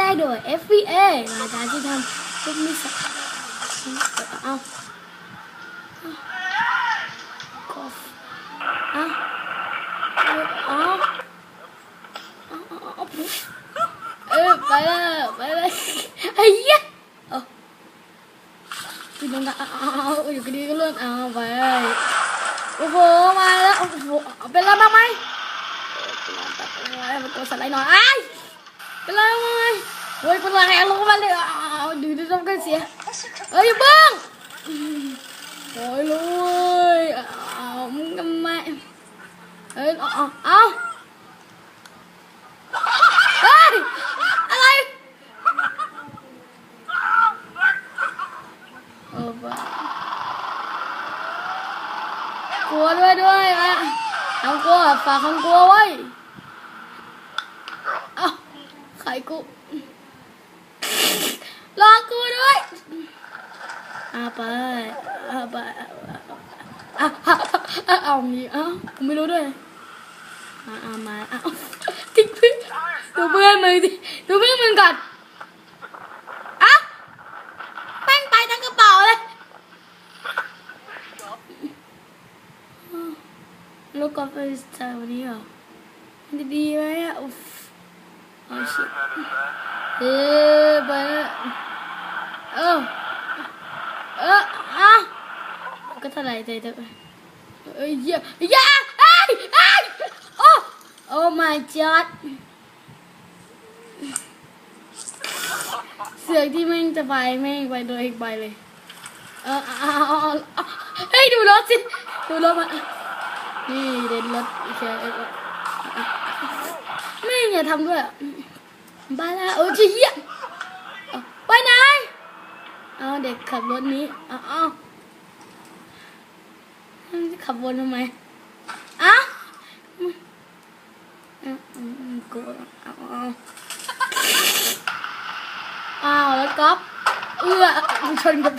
ดงโดย FVA รายการที่ทำทุกนิสัยเอากอฟเอาเอาเอาเอาเอาเออไปเลยไปเลยไอ้เหี้ยเอาพี่น้องนะเอาเอาเอาอยู่กันดีก็เลื่อนเอาไปโอ้โหมาแล้วโอ้โหเอาเป็นอะไรบ้างไหมเอาตัวสไลด์หน่อยไอ้าย เป็นไรบ้างไหมเฮ้ยเป็นอะไรลงมาเลยเอาวดูดูต้องกันเสียเฮ้ยอย่าเบิ้งโอ้ยลุยเอาวมึงทำไมเฮ้ยเอาเอาเอาเฮ้ยอะไรเออบ้ากลัวด้วยด้วยอะทำกลัวฝากคำกลัวไว้ ไข่กูรอกูด้วยอาไปอาไปเอาเอาเอาเอางี้เอาไม่รู้ด้วยมาเอามาเอาทิ้งเพื่อนดูเพื่อนมึงดิดูเพื่อนมึงก่อนเอ้าแป้งไปทั้งกระเป๋าเลยลูกกอล์ฟไปสายวันนี้เหรอมันจะดีไหมอะอุ๊ เออไปเออเอออะก็ท่าไหร่ใจเถอะเอ้ยเหี้ยอย่าไอ้ไอ้ยโอ้โอ้ my god เสือกที่แม่งจะไปแม่งไปโดยอีกใบเลย เออเอาเอาเฮ้ยดูรถสิดูรถมานี่เด่นรถโอเคเออไม่อย่าทำด้วย บ้าละโอ้ยเหี้ยไปไหนเอาเด็กขับรถนี้เอาเอาขับวนทำไมอะอืมอืมอืมกูเอาเอาอ้าวแล้วก๊อฟเอื้อชนกับ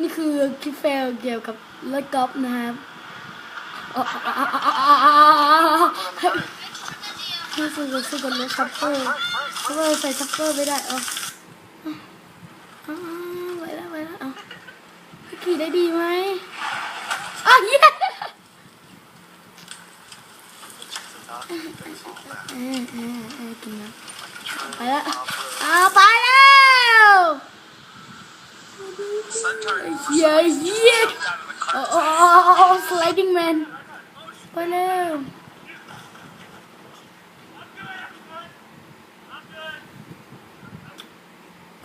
นี่คือคลิปเฟลเกี่ยวกับรถก๊อฟนะครับนี่คือสู้กับรถซัพเปอร์ เพราะว่าใส่ซัพเปอร์ไม่ได้เออไปแล้วไปแล้วเอาขี่ได้ดีไหมอ้าวเย้เออเออเออกินนะไปแล้วอ้าวไปแล้วเย้เย้โอ้โอ้โอ้ sliding man ไปแล้ว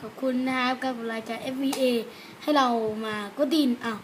ขอบคุณนะครับกับรายการ FVA ให้เรามาก็ดินอ้าว